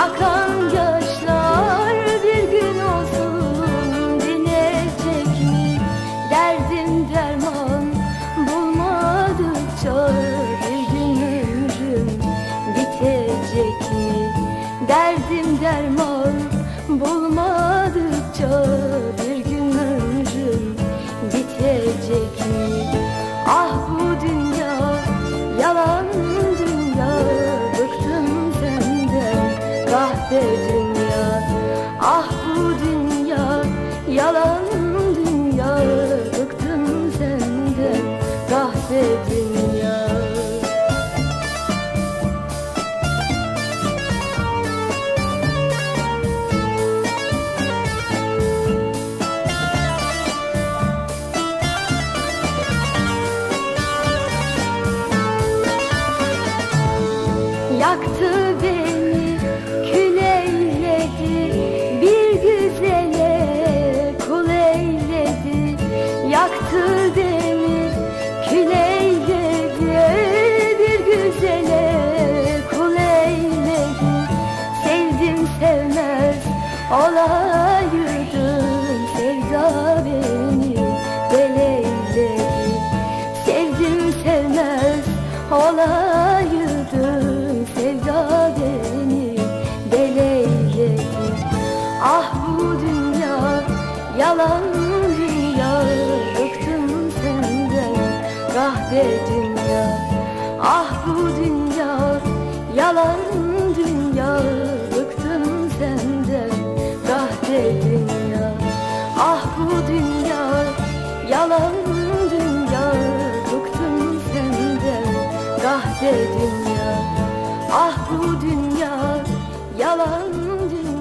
Akan yaşlar bir gün olsun dinecek mi? Derdim derman bulmadıkça bir gün ömrüm mi? Derdim derman bulmadıkça bir gün ömrüm bitecek mi? Ah bu dünya Yalan dünya Bıktım senden Kahve dünya. Yaktın sevmez olaydım Sevda beni deleyledi Ah bu dünya yalan dünya Bıktım senden kahve dünya Ah bu dünya yalan dünya Bıktım senden kahve dünya Ah bu dünya yalan Ah sahte dünya. Ah bu dünya yalan dünya.